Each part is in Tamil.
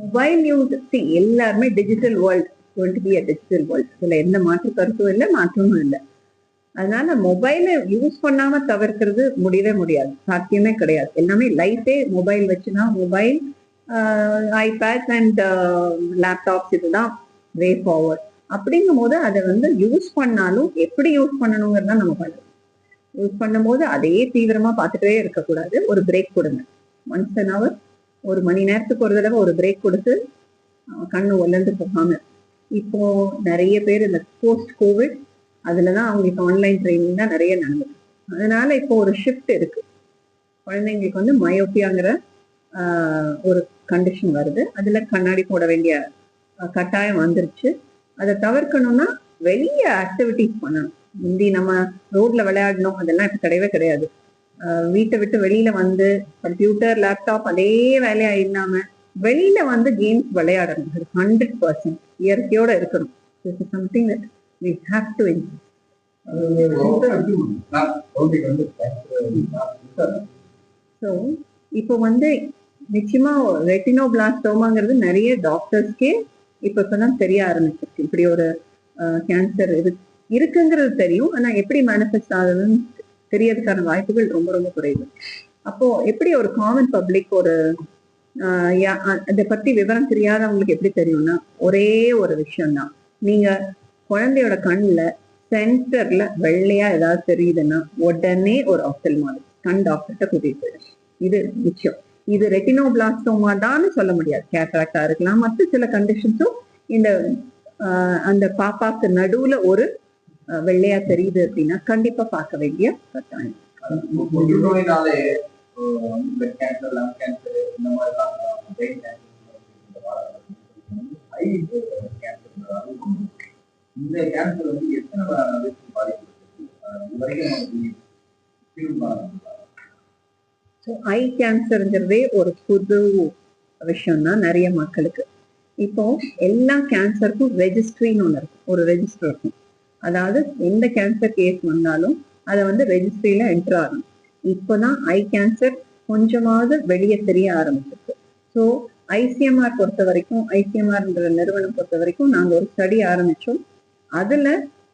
மொபைல் யூஸ் எல்லாருமே டிஜிட்டல் வேர்ல்ட் டுவெண்ட்டி பி அ டிஜிட்டல் வேர்ல்ட் இதில் எந்த மாற்று கருத்தும் இல்லை மாற்றமும் இல்லை. அதனால மொபைலை யூஸ் பண்ணாம தவிர்க்கிறது முடியவே முடியாது. சாத்தியமே கிடையாது. எல்லாமே லைஃபே மொபைல் வச்சுதான் மொபைல் ஐபேட் அண்ட் லேப்டாப்ஸ் இதுதான் வே ஃபார்வர்ட் அப்படிங்கும் போது அதை வந்து யூஸ் பண்ணாலும் எப்படி யூஸ் பண்ணணுங்கிறத நம்ம பண்ணுறோம் யூஸ் பண்ணும்போது அதே தீவிரமா பார்த்துட்டே இருக்கக்கூடாது. ஒரு பிரேக் கொடுங்க. ஒன்ஸ் அன் ஹவர் ஒரு மணி நேரத்துக்கு ஒரு தடவை ஒரு பிரேக் கொடுத்து கண்ணு ஒல்லண்டு போகாம. இப்போ நிறைய பேர் இந்த போஸ்ட் கோவிட் அதுல தான் அவங்களுக்கு ஆன்லைன் ட்ரைனிங் தான் நிறைய நடந்தது அதனால இப்போ ஒரு ஷிஃப்ட் இருக்கு. குழந்தைங்களுக்கு வந்து மயோப்பியாங்கிற ஒரு கண்டிஷன் வருது. அதுல கண்ணாடி போட வேண்டிய கட்டாயம் வந்துருச்சு. அதை தவிர்க்கணும்னா வெளியே ஆக்டிவிட்டிஸ் பண்ணணும். முந்தி நம்ம ரோட்ல விளையாடணும் அதெல்லாம் இப்போ கிடையவே கிடையாது. வீட்டை விட்டு வெளியில வந்து கம்ப்யூட்டர் லேப்டாப் அதே வேலையா இல்லாம வெளியில வந்து கேம்ஸ் விளையாடணும் ஹண்ட்ரட் பர்சன்ட் இயற்கையோட இருக்கணும். This is something that we have to so இப்போ வந்து நிச்சயமா ரெட்டினோ பிளாஸ்டோமாங்கிறது நிறைய டாக்டர்ஸ்க்கே இப்போ சொன்னா தெரிய ஆரம்பிச்சிருக்கு. இப்படி ஒரு கேன்சர் இரு இருக்குங்கிறது தெரியும். ஆனா எப்படி மேனிஃபெஸ்ட் ஆகுதுன்னு தெரியறதுக்கான வாய்ப்புகள் ரொம்ப ரொம்ப குறைவு. அப்போ எப்படி ஒரு காமன் பப்ளிக் ஒரு ஆஹ் யா- அ- அதை பத்தி விவரம் தெரியாதவங்களுக்கு எப்படி தெரியும்னா ஒரே ஒரு விஷயம்தான். நீங்க குழந்தையோட கண்ணில் சென்டர்ல வெள்ளையா ஏதாவது தெரியுதுன்னா உடனே ஒரு ஆப்தல்மாலஜி கண் டாக்டர்கிட்ட கூட்டிட்டு இது நிச்சயம் இது ரெட்டினோபிளாஸ்டோமா தான் சொல்ல முடியாது. கேட்ராக்டா இருக்கலாம். மற்ற சில கண்டிஷன்ஸும் இந்த ஆஹ் அந்த பாப்பாக்கு நடுவுல ஒரு வெள்ளையா தெரியுது அப்படின்னா கண்டிப்பா பார்க்க வேண்டிய கட்டாயம். இந்த கேன்சர் வந்து எத்தனை பாதிப்பு ஸோ ஐ கேன்சருங்கிறதே ஒரு புது விஷயம் தான் நிறைய மக்களுக்கு. இப்போ எல்லா கேன்சருக்கும் ரெஜிஸ்ட்ரின்னு ஒன்று இருக்கும். ஒரு ரெஜிஸ்டர் இருக்கும். அதாவது எந்த கேன்சர் கேஸ் வந்தாலும் அதை வந்து ரெஜிஸ்ட்ரியில என்டர் ஆகணும். இப்போதான் ஐ கேன்சர் கொஞ்சமாவது வெளியே தெரிய ஆரம்பிச்சிருக்கு. ஸோ ஐசிஎம்ஆர் பொறுத்த வரைக்கும் ஐசிஎம்ஆர்ன்ற நிறுவனம் பொறுத்த வரைக்கும் நாங்கள் ஒரு ஸ்டடி ஆரம்பித்தோம் அதில்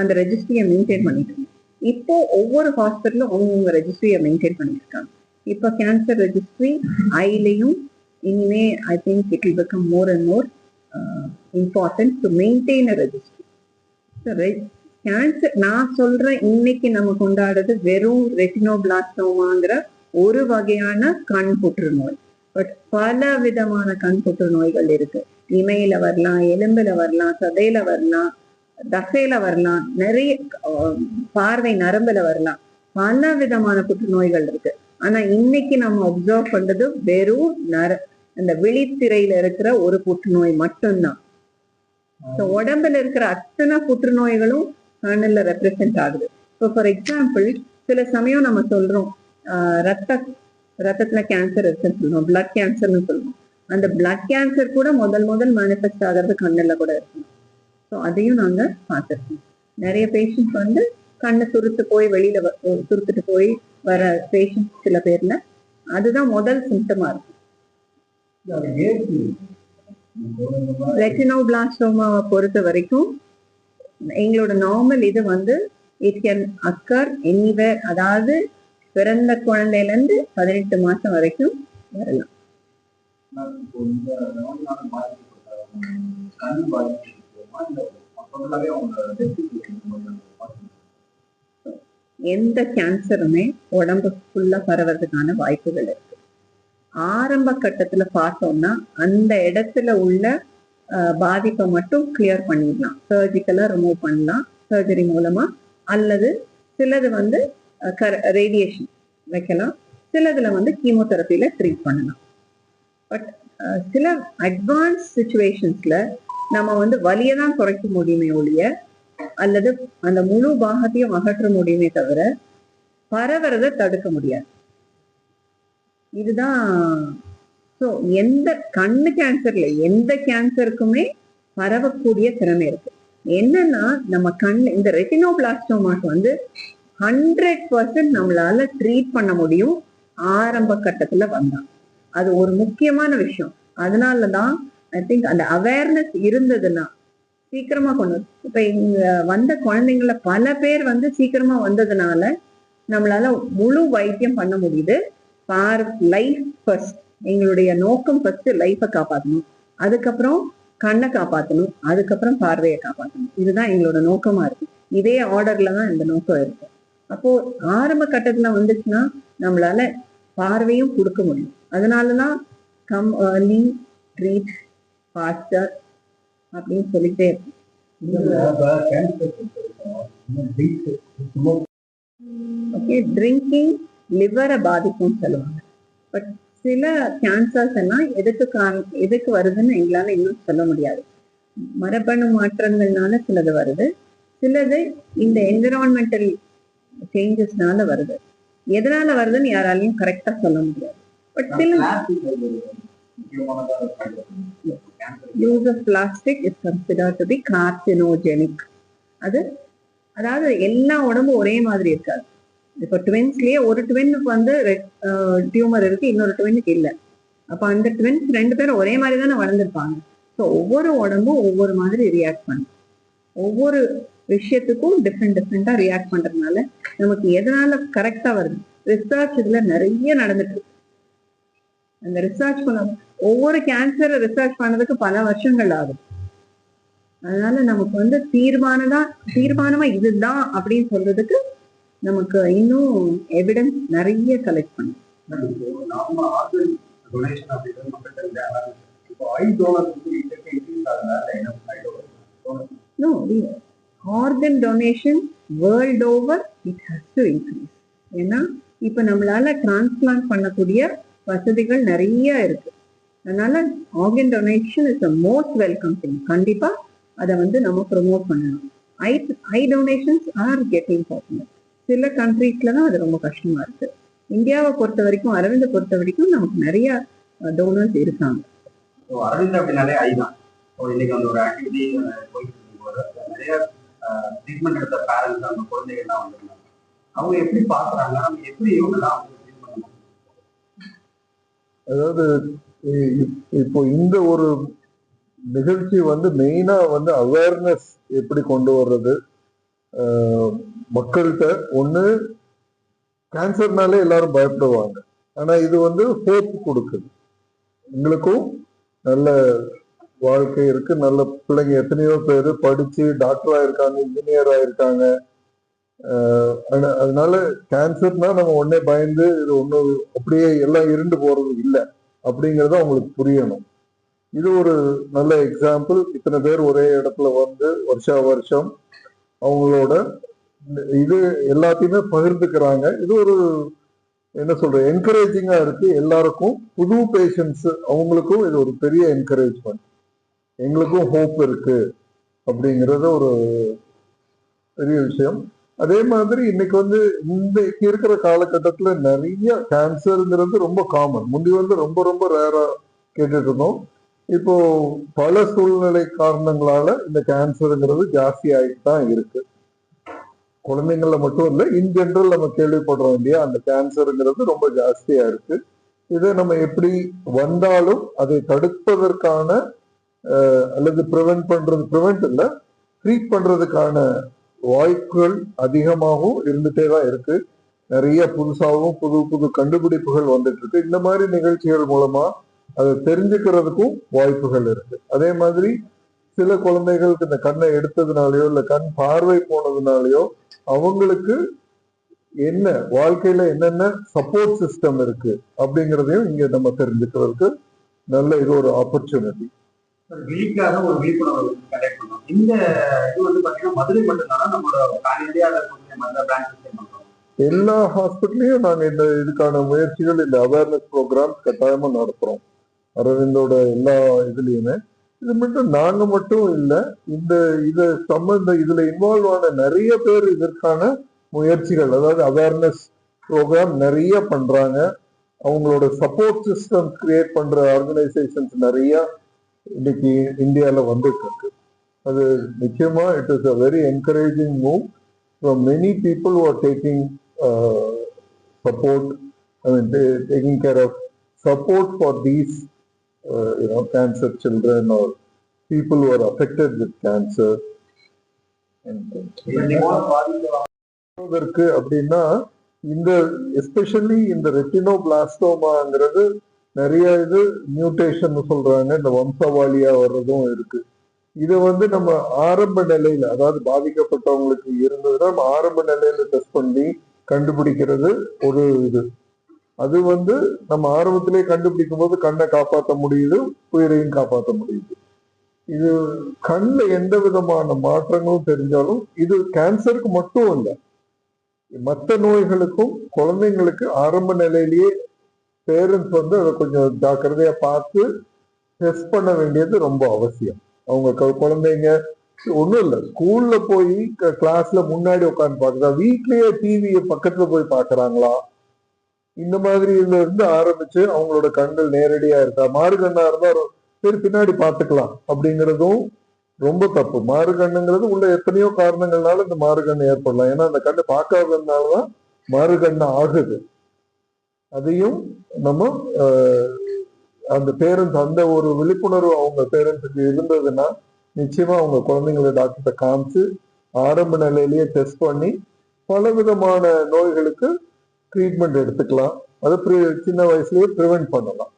அந்த ரெஜிஸ்ட்ரியை மெயின்டைன் பண்ணிட்டு இருந்தோம் இப்போ ஒவ்வொரு ஹாஸ்பிட்டலும் அவங்கவுங்க ரெஜிஸ்ட்ரியை மெயின்டைன் பண்ணியிருக்காங்க இப்போ கேன்சர் ரெஜிஸ்ட்ரி ஐலையும் இனிமே I think it will become more and more important to maintain a registry cancer நான் சொல்றேன் இன்னைக்கு நம்ம கொண்டாடுறது வெறும் ரெட்டினோபிளாஸ்டோமாங்கிற ஒரு வகையான கண் புற்றுநோய். பட் பல விதமான கண் புற்றுநோய்கள் இருக்கு. இமையில வரலாம் எலும்புல வரலாம் சதையில வரலாம் தசையில வரலாம் நிறைய பார்வை நரம்புல வரலாம். பல விதமான புற்றுநோய்கள் இருக்கு. ஆனா இன்னைக்கு நம்ம அப்சர்வ் பண்றது வெறும் நர அந்த விழித்திரையில இருக்கிற ஒரு புற்றுநோய் மட்டும்தான். உடம்புல இருக்கிற அத்தனை புற்றுநோய்களும் கண்ணுல ரெப்ரசென்ட் ஆகுது. இப்போ ஃபார் எக்ஸாம்பிள் சில சமயம் நம்ம சொல்றோம் ரத்த ரத்தத்துல கேன்சர் இருக்குன்னு சொல்லுவோம் பிளட் கேன்சர்னு சொல்லுவோம் அந்த பிளட் கேன்சர் கூட முதல் முதல் மேனிஃபெஸ்ட் ஆகிறது கண்ணுல கூட இருக்கும். ஸோ அதையும் நாங்க பார்த்துருக்கோம். நிறைய பேஷண்ட் வந்து கண்ணு துருத்து போய் வெளியில துருத்துட்டு போய் வர பேஷண்ட் சில பேர்ல அதுதான் முதல் சிம்டமா இருக்கும். ரெட்டினோபிளாஸ்டோமாவை பொறுத்த வரைக்கும் எங்களோட நார்மல் இது வந்து இட் கேன் அக்கர் எனிவேர் அதாவது பிறந்த குழந்தையிலேருந்து பதினெட்டு மாசம் வரைக்கும் வரலாம். எந்த கேன்சருமே உடம்புக்குள்ள பரவறதுக்கான வாய்ப்புகள் இருக்கு. ஆரம்ப கட்டத்துல பார்த்தோம்னா அந்த இடத்துல உள்ள பாதிப்பை மட்டும் கிளியர் பண்ணிடலாம். சர்ஜிக்கலா ரிமூவ் பண்ணலாம். சர்ஜரி மூலமா. அல்லது சிலது வந்து ரேடியேஷன் வைக்கலாம். சிலதுல வந்து கீமோதெரப்பியில ட்ரீட் பண்ணலாம். பட் சில அட்வான்ஸ் சுச்சுவேஷன்ஸ்ல நம்ம வந்து வலியை தான் குறைக்க முடியுமே ஒழிய அல்லது அந்த முழு பாகத்தையும் அகற்ற முடியுமே தவிர பரவுறதை தடுக்க முடியாது. இதுதான் ஸோ எந்த கண்ணு கேன்சர்ல எந்த கேன்சருக்குமே பரவக்கூடிய திறமை இருக்கு. என்னன்னா நம்ம கண் இந்த ரெட்டினோபிளாஸ்டோமாஸ் வந்து ஹண்ட்ரட் பர்சன்ட் நம்மளால ட்ரீட் பண்ண முடியும். ஆரம்ப கட்டத்துல வந்தா. அது ஒரு முக்கியமான விஷயம். அதனாலதான் ஐ திங்க் அந்த அவேர்னஸ் இருந்ததுன்னா சீக்கிரமா கொண்டு இப்ப இங்க வந்த குழந்தைங்கள பல பேர் வந்து சீக்கிரமா வந்ததுனால நம்மளால முழு வைத்தியம் பண்ண முடியுது. ஃபார் லைஃப் ஃபர்ஸ்ட் எங்களுடைய நோக்கம் ஃபர்ஸ்ட் லைஃபை காப்பாற்றணும் அதுக்கப்புறம் கண்ணை காப்பாற்றணும் அதுக்கப்புறம் பார்வையை காப்பாற்றணும் இதுதான் எங்களோட நோக்கமா இருக்கு. இதே ஆர்டர்ல தான் இந்த நோக்கம் இருக்கு. அப்போ ஆரம்ப கட்டத்துல வந்துச்சுன்னா நம்மளால பார்வையும் கொடுக்க முடியும். அதனாலதான் கம் ஏர்லி ட்ரீட் ஃபாஸ்டர் அப்படின்னு சொல்லிட்டே இருக்கு ஓகே ட்ரிங்கிங் லிவரை பாதிக்கும் சொல்லுவாங்க. பட் சில கேன்சர்ஸ் எல்லாம் எதுக்கு காரணம் எதுக்கு வருதுன்னு எங்களால இன்னும் சொல்ல முடியாது. மரபணு மாற்றங்கள்னால சிலது வருது. சிலது இந்த என்விரான்மெண்டல் சேஞ்சஸ்னால வருது. எதனால வருதுன்னு யாராலையும் கரெக்டா சொல்ல முடியாது. பட் சில use of plastic is consider to be carcinogenic அது அதாவது எல்லா உடம்பும் ஒரே மாதிரி இருக்காது. இப்போ ட்வின்ஸ்லயே ஒரு ட்வின்னுக்கு வந்து டியூமர் இருக்கு இன்னொரு ட்வின்னுக்கு இல்லை. அப்போ அந்த ட்வின்ஸ் ரெண்டு பேரும் ஒரே மாதிரி தானே வளர்ந்துருப்பாங்க. ஸோ ஒவ்வொரு உடம்பும் ஒவ்வொரு மாதிரி ரியாக்ட் பண்ணும். ஒவ்வொரு விஷயத்துக்கும் டிஃப்ரெண்ட் டிஃப்ரெண்டா ரியாக்ட் பண்றதுனால நமக்கு எதனால கரெக்டா வருது? ரிசர்ச் இதுல நிறைய நடந்துட்டு இருக்கு. அந்த ரிசர்ச் பண்ண ஒவ்வொரு கேன்சரை ரிசர்ச் பண்ணதுக்கு பல வருஷங்கள் ஆகுது அதனால நமக்கு வந்து தீர்மானதா தீர்மானமா இதுதான் அப்படின்னு சொல்றதுக்கு நமக்கு இன்னும் எவிடன்ஸ் நிறைய கலெக்ட் பண்ணும் No, organ donation world over it has to increase ஏன்னா இப்போ நம்மளால டிரான்ஸ்பிளான்ட் பண்ணக்கூடிய வசதிகள் நிறைய இருக்கு. அதனால organ donation is a most welcome thing கண்டிப்பா அதை வந்து நம்ம ப்ரொமோட் பண்ணணும். Eye eye donations are getting popular சில கண்ட்ரீஸ்ல தான் அது ரொம்ப கஷ்டமா இருக்கு. இந்தியாவை பொறுத்த வரைக்கும் அரவிந்தை பொறுத்த வரைக்கும் நமக்கு நிறைய டோனர்ஸ் இருக்காங்க. அரவிந்த் அப்படின்னாலே ஐ தான். இன்னைக்கு அந்த ஒரு ஆக்டிவிட்டி போயிட்டு இருக்கும்போது நிறைய ட்ரீட்மெண்ட் எடுத்த பேரண்ட்ஸ் அந்த குழந்தைகள்லாம் வந்திருந்தாங்க அவங்க எப்படி பார்க்குறாங்க? அவங்க எப்படி இவங்கெல்லாம் அதாவது இப்போ இந்த ஒரு நிகழ்ச்சி வந்து மெயினா வந்து அவேர்னஸ் எப்படி கொண்டு வர்றது? மக்கள்கிட்ட ஒன்று கேன்சர்னாலே எல்லாரும் பயப்படுவாங்க. ஆனால் இது வந்து ஹோப் கொடுக்குது. எங்களுக்கும் நல்ல வாழ்க்கை இருக்கு. நல்ல பிள்ளைங்க எத்தனையோ பேர் படிச்சு டாக்டரா இருக்காங்க இன்ஜினியரா இருக்காங்க அதனால கேன்சர்னா நம்ம உடனே பயந்து இது ஒன்றும் அப்படியே எல்லாம் இருண்டு போறது இல்லை அப்படிங்கிறத அவங்களுக்கு புரியணும். இது ஒரு நல்ல எக்ஸாம்பிள் இத்தனை பேர் ஒரே இடத்துல வந்து வருஷா வருஷம் அவங்களோட இது எல்லாத்தையுமே பகிர்ந்துக்கிறாங்க. இது ஒரு என்ன சொல்ற என்கரேஜிங்கா இருக்கு எல்லாருக்கும். புது பேஷன்ஸ் அவங்களுக்கும் இது ஒரு பெரிய என்கரேஜ்மெண்ட் எங்களுக்கும் ஹோப் இருக்கு அப்படிங்கிறது ஒரு பெரிய விஷயம். அதே மாதிரி இன்னைக்கு வந்து இந்த இருக்கிற காலகட்டத்தில் நிறைய கேன்சருங்கிறது ரொம்ப காமன் முந்தி வந்து ரொம்ப ரொம்ப ரேராக கேட்டுட்டு இருந்தோம். இப்போ பல சூழ்நிலை காரணங்களால இந்த கேன்சருங்கிறது ஜாஸ்தி ஆகிட்டு தான் இருக்கு. குழந்தைங்கள மட்டும் இல்லை இன் ஜென்ரல் நம்ம கேள்விப்படுறோம் இல்லையா அந்த கேன்சருங்கிறது ரொம்ப ஜாஸ்தியா இருக்கு. இதை நம்ம எப்படி வந்தாலும் அதை தடுப்பதற்கான அல்லது ப்ரிவென்ட் பண்றது ப்ரிவென்ட் இல்லை ட்ரீட் பண்றதுக்கான வாய்ப்புகள் அதிகமாகவும் இருந்துட்டே தான் இருக்கு. நிறைய புதுசாகவும் புது புது கண்டுபிடிப்புகள் வந்துட்டு இருக்கு. இந்த மாதிரி நிகழ்ச்சிகள் மூலமா அதை தெரிஞ்சுக்கிறதுக்கும் வாய்ப்புகள் இருக்கு. அதே மாதிரி சில குழந்தைகளுக்கு இந்த கண்ணை எடுத்ததுனாலயோ இல்ல கண் பார்வை போனதுனாலயோ அவங்களுக்கு என்ன வாழ்க்கையில என்னென்ன சப்போர்ட் சிஸ்டம் இருக்கு அப்படிங்கிறதையும் இங்க நம்ம தெரிஞ்சுக்கிறதுக்கு நல்ல இது ஒரு ஆப்பர்ச்சுனிட்டி விழிக்காக ஒரு விழிப்புணர்வு கண்டக்ட் பண்ணோம் இந்த இது வந்து பாத்தீங்கன்னா மதுரை மட்டும்தான்? நம்மளோட பேன் இந்தியாவில் இருக்கக்கூடிய எல்லா ஹாஸ்பிட்டல்லையும் நாங்க இந்த இதுக்கான முயற்சிகள் இந்த அவேர்னஸ் ப்ரோக்ராம்ஸ் கட்டாயமா நடத்துறோம். அரவிந்தோட எல்லா இதுலயுமே. இது மட்டும் நாங்க மட்டும் இல்லை இந்த இது சம்பந்த இதுல இன்வால்வ் ஆன நிறைய பேர் இதற்கான முயற்சிகள் அதாவது அவேர்னஸ் ப்ரோக்ராம் நிறைய பண்றாங்க. அவங்களோட சப்போர்ட் சிஸ்டம் கிரியேட் பண்ற ஆர்கனைசேஷன்ஸ் நிறைய இன்னைக்கு இந்தியாவில் வந்துட்டு இருக்கு அது நிச்சயமா it is a very encouraging move from many people who are taking uh, support, taking care of support for these uh, you know, cancer children or people who are affected with cancer. அதற்கு அப்படின்னா இந்த எஸ்பெஷலி இந்த ரெட்டினோபிளாஸ்டோமாங்கிறது நிறைய இது மியூட்டேஷன் சொல்றாங்க. இந்த வம்சவாளியா வர்றதும் இருக்கு. இதை வந்து நம்ம ஆரம்ப நிலையில அதாவது பாதிக்கப்பட்டவங்களுக்கு இருந்ததுன்னா நம்ம ஆரம்ப நிலையில டெஸ்ட் பண்ணி கண்டுபிடிக்கிறது ஒரு இது. அது வந்து நம்ம ஆரம்பத்திலே கண்டுபிடிக்கும் போது கண்ணை காப்பாற்ற முடியுது உயிரையும் காப்பாற்ற முடியுது. இது கண்ணில் எந்த விதமான மாற்றங்களும் தெரிஞ்சாலும் இது கேன்சருக்கு மட்டும் இல்லை மற்ற நோய்களுக்கும் குழந்தைங்களுக்கு ஆரம்ப நிலையிலேயே பேரண்ட்ஸ் வந்து அதை கொஞ்சம் ஜாக்கிரதையா பார்த்து டெஸ்ட் பண்ண வேண்டியது ரொம்ப அவசியம். அவங்க குழந்தைங்க ஒன்றும் இல்லை. ஸ்கூல்ல போய் கிளாஸ்ல முன்னாடி உட்காந்து பார்க்குறா. வீட்லயே டிவியை பக்கத்துல போய் பார்க்குறாங்களா? இந்த மாதிரில இருந்து ஆரம்பிச்சு அவங்களோட கண்கள் நேரடியா இருக்கா? மாறுகண்ணா இருந்தா சரி பின்னாடி பாத்துக்கலாம் அப்படிங்கிறதும் ரொம்ப தப்பு. மாறுகண்ணுங்கிறது உள்ள எத்தனையோ காரணங்கள்னால இந்த மாறுகண்ணு ஏற்படலாம். ஏன்னா அந்த கண்ணு பார்க்காததுனாலதான் மாறுகண்ணு ஆகுது. அதையும் நம்ம அந்த பேரண்ட்ஸ் அந்த ஒரு விழிப்புணர்வு அவங்க பேரண்ட்ஸுக்கு இருந்ததுன்னா நிச்சயமா அவங்க குழந்தைங்களை டாக்டர்கிட்ட காமிச்சு ஆரம்ப நிலையிலேயே டெஸ்ட் பண்ணி பல விதமான நோய்களுக்கு ட்ரீட்மெண்ட் எடுத்துக்கலாம். அதை சின்ன வயசுலயே ப்ரிவென்ட் பண்ணலாம்.